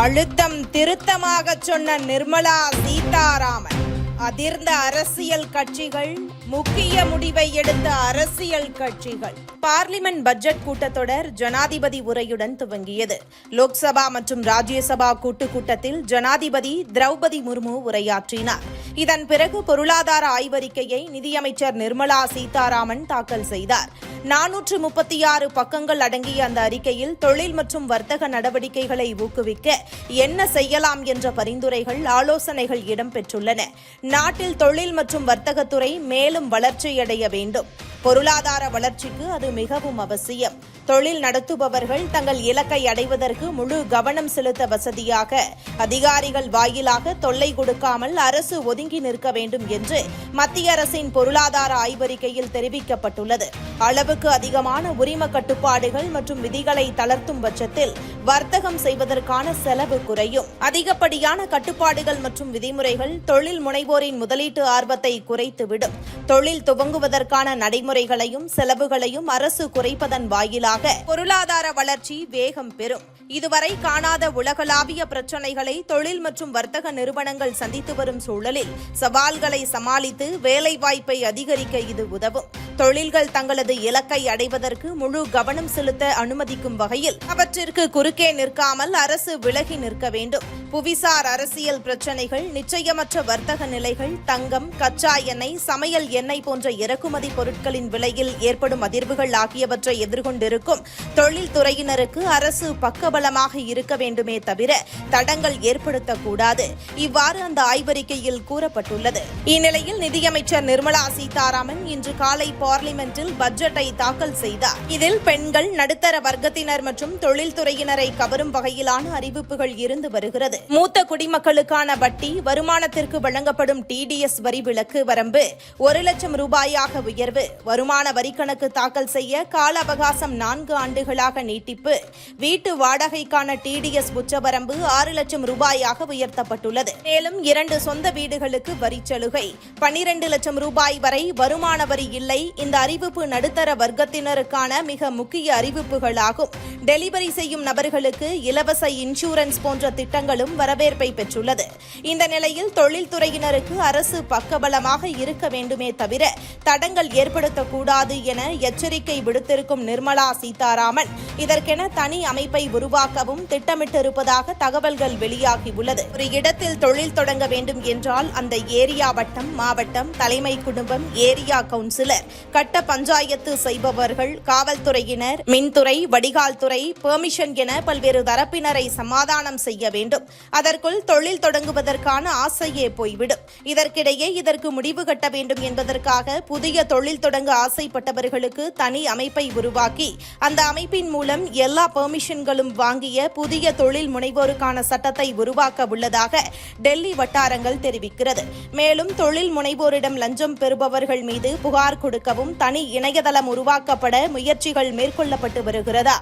அழுத்தம் திருத்தமாக சொன்ன நிர்மலா சீதாராமன். அதிர்ந்த அரசியல் கட்சிகள் முக்கிய முடிவை எடுத்த அரசியல் கட்சிகள். பார்லிமெண்ட் பட்ஜெட் கூட்டத்தொடர் ஜனாதிபதி உரையுடன் துவங்கியது. லோக்சபா மற்றும் ராஜ்யசபா கூட்டுக் கூட்டத்தில் ஜனாதிபதி திரௌபதி முர்மு உரையாற்றினார். இதன் பிறகு பொருளாதார ஆய்வறிக்கையை நிதியமைச்சர் நிர்மலா சீதாராமன் தாக்கல் செய்தார். நானூற்று முப்பத்தி ஆறு பக்கங்கள் அடங்கிய அந்த அறிக்கையில் தொழில் மற்றும் வர்த்தக நடவடிக்கைகளை ஊக்குவிக்க என்ன செய்யலாம் என்ற பரிந்துரைகள் ஆலோசனைகள் இடம்பெற்றுள்ளன. நாட்டில் தொழில் மற்றும் வர்த்தகத்துறை மேலும் வளர்ச்சியடைய வேண்டும். பொருளாதார வளர்ச்சிக்கு அது மிகவும் அவசியம். தொழில் நடத்துபவர்கள் தங்கள் இலக்கை அடைவதற்கு முழு கவனம் செலுத்த வசதியாக அதிகாரிகள் வாயிலாக தொல்லை கொடுக்காமல் அரசு ஒதுங்கி நிற்க வேண்டும் என்று மத்திய அரசின் பொருளாதார ஆய்வறிக்கையில் தெரிவிக்கப்பட்டுள்ளது. அளவுக்கு அதிகமான உரிம கட்டுப்பாடுகள் மற்றும் விதிகளை தளர்த்தும் பட்சத்தில் வர்த்தகம் செய்வதற்கான செலவு குறையும். அதிகப்படியான கட்டுப்பாடுகள் மற்றும் விதிமுறைகள் தொழில் முனைவோரின் முதலீட்டு ஆர்வத்தை குறைத்துவிடும். தொழில் துவங்குவதற்கான நடைமுறைகளையும் செலவுகளையும் அரசு குறைப்பதன் வாயிலாக பொருளாதார வளர்ச்சி வேகம் பெறும். இதுவரை காணாத உலகளாவிய பிரச்சினைகளை தொழில் மற்றும் வர்த்தக நிறுவனங்கள் சந்தித்து வரும் சூழலில் சவால்களை சமாளித்து வேலைவாய்ப்பை அதிகரிக்க இது உதவும். தொழில்கள் தங்களது இலக்கை அடைவதற்கு முழு கவனம் செலுத்த அனுமதிக்கும் வகையில் அவற்றிற்கு குறுக்கே நிற்காமல் அரசு விலகி நிற்க வேண்டும். புவிசார் அரசியல் பிரச்சினைகள் நிச்சயமற்ற வர்த்தக நிலைகள் தங்கம் கச்சா எண்ணெய் சமையல் எண்ணெய் போன்ற இறக்குமதி பொருட்களின் விலையில் ஏற்படும் அதிர்வுகள் ஆகியவற்றை எதிர்கொண்டிருக்கும் தொழில்துறையினருக்கு அரசு பக்கபலமாக இருக்க வேண்டுமே தவிர தடங்கள் ஏற்படுத்தக்கூடாது. இவ்வாறு அந்த ஆய்வறிக்கையில் கூறப்பட்டுள்ளது. இந்நிலையில் நிதியமைச்சர் நிர்மலா சீதாராமன் இன்று காலை பார்லிமெண்டில் பட்ஜெட்டை தாக்கல் செய்தார். இதில் பெண்கள் நடுத்தர வர்க்கத்தினர் மற்றும் தொழில்துறையினரை கவரும் வகையிலான அறிவிப்புகள் இருந்து வருகிறது. மூத்த குடிமக்களுக்கான வட்டி வருமானத்திற்கு வழங்கப்படும் டிடிஎஸ் வரி விலக்கு வரம்பு ஒரு லட்சம் ரூபாயாக உயர்வு. வருமான வரி கணக்கு தாக்கல் செய்ய கால அவகாசம் நான்கு ஆண்டுகளாக நீட்டிப்பு. வீட்டு வாடகைக்கான டிடிஎஸ் உச்சவரம்பு ஆறு லட்சம் ரூபாயாக உயர்த்தப்பட்டுள்ளது. மேலும் இரண்டு சொந்த வீடுகளுக்கு வரி சலுகை. பனிரெண்டு லட்சம் ரூபாய் வரை வருமான வரி இல்லை இந்த அறிவிப்பு நடுத்தர வர்க்கத்தினருக்கான மிக முக்கிய அறிவிப்புகளாகும். டெலிவரி செய்யும் நபர்களுக்கு இலவச இன்சூரன்ஸ் போன்ற திட்டங்களும் வரவேற்பை பெற்றுள்ளது. இந்த நிலையில் தொழில்துறையினருக்கு அரசு பக்கபலமாக இருக்க வேண்டுமே தவிர தடங்கள் ஏற்படுத்தக்கூடாது என எச்சரிக்கை விடுத்திருக்கும் நிர்மலா சீதாராமன். இதற்கென தனி அமைப்பை உருவாக்கவும் திட்டமிட்டிருப்பதாக தகவல்கள் வெளியாகியுள்ளது. ஒரு இடத்தில் தொழில் தொடங்க வேண்டும் என்றால் அந்த ஏரியா வட்டம் மாவட்டம் தலைமை குடும்பம் ஏரியா கவுன்சிலர் கட்ட பஞ்சாயத்து செய்பவர்கள் காவல்துறையினர் மின்துறை வடிகால் துறை பெர்மிஷன் என பல்வேறு தரப்பினரை சமாதானம் செய்ய வேண்டும். அதற்குள் தொழில் தொடங்குவதற்கான ஆசையே போய்விடும். இதற்கிடையே இதற்கு முடிவு கட்ட வேண்டும் என்பதற்காக புதிய தொழில் தொடங்க ஆசைப்பட்டவர்களுக்கு தனி அமைப்பை உருவாக்கி அந்த அமைப்பின் மூலம் எல்லா பெர்மிஷன்களும் வாங்கிய புதிய தொழில் முனைவோருக்கான சட்டத்தை உருவாக்க உள்ளதாக டெல்லி வட்டாரங்கள் தெரிவிக்கிறது. மேலும் தொழில் முனைவோரிடம் லஞ்சம் பெறுபவர்கள் மீது புகார் கொடுக்க பாதுகாக்கவும் தனி இணையதளம் உருவாக்கப்பட முயற்சிகள் மேற்கொள்ளப்பட்டு வருகிறதா?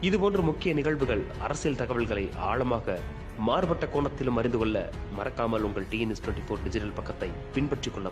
இதுபோன்ற முக்கிய நிகழ்வுகள் அரசியல் தகவல்களை ஆழமாக மாறுபட்ட கோணத்திலும் அறிந்து கொள்ள மறக்காமல் உங்கள் டிஎன்எஸ் டுவெண்ட்டி ஃபோர் டிஜிட்டல் பக்கத்தை பின்பற்றிக் கொள்ள